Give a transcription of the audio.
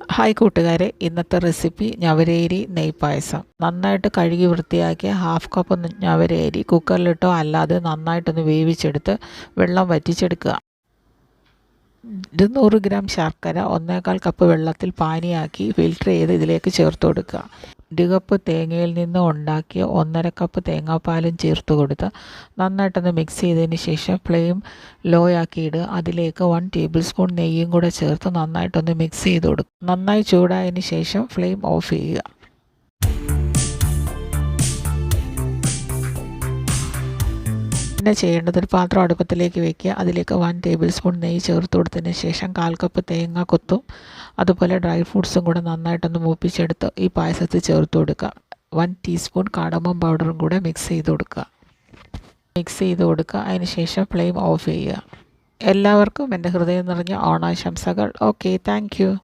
Hi കൂട്ടുകാരെ ഇന്നത്തെ recipe ഞവരേരി നെയ്പായസം. നന്നായിട്ട് കഴുകി വൃത്തിയാക്കിയ ഹാഫ് കപ്പ് ഞവരേരി കുക്കറിലിട്ടോ അല്ലാതെ നന്നായിട്ടൊന്ന് വേവിച്ചെടുത്ത് വെള്ളം വറ്റിച്ചെടുക്കുക. ഇരുന്നൂറ് ഗ്രാം ശർക്കര ഒന്നേകാൽ കപ്പ് വെള്ളത്തിൽ പാനിയാക്കി ഫിൽറ്റർ ചെയ്ത് ഇതിലേക്ക് ചേർത്ത് കൊടുക്കുക. ഒരു തേങ്ങയിൽ നിന്ന് ഉണ്ടാക്കിയ ഒന്നര കപ്പ് തേങ്ങാപ്പാലും ചേർത്ത് കൊടുത്ത് നന്നായിട്ടൊന്ന് മിക്സ് ചെയ്തതിന് ശേഷം ഫ്ലെയിം ലോ ആക്കി ഇടുക. അതിലേക്ക് വൺ ടേബിൾ സ്പൂൺ നെയ്യും കൂടെ ചേർത്ത് നന്നായിട്ടൊന്ന് മിക്സ് ചെയ്ത് കൊടുക്കുക. നന്നായി ചൂടായതിന് ശേഷം ഫ്ലെയിം ഓഫ് ചെയ്യുക. പിന്നെ ചെയ്യേണ്ടത് ഒരു പാത്രം അടുപ്പത്തിലേക്ക് വെക്കുക. അതിലേക്ക് വൺ ടേബിൾ സ്പൂൺ നെയ്യ് ചേർത്ത് കൊടുത്തതിന് ശേഷം കാൽ കപ്പ് തേങ്ങ കൊത്തും. അതുപോലെ ഡ്രൈ ഫ്രൂട്ട്സും കൂടെ നന്നായിട്ടൊന്ന് മൂപ്പിച്ചെടുത്ത് ഈ പായസത്തിൽ ചേർത്ത് കൊടുക്കുക. വൺ ടീസ്പൂൺ കാടമം പൗഡറും കൂടെ മിക്സ് ചെയ്ത് കൊടുക്കുക. മിക്സ് ചെയ്ത് കൊടുക്കുക. അതിന് ശേഷം ഫ്ലെയിം ഓഫ് ചെയ്യുക. എല്ലാവർക്കും എന്റെ ഹൃദയം നിറഞ്ഞ ഓണാശംസകൾ. Okay thank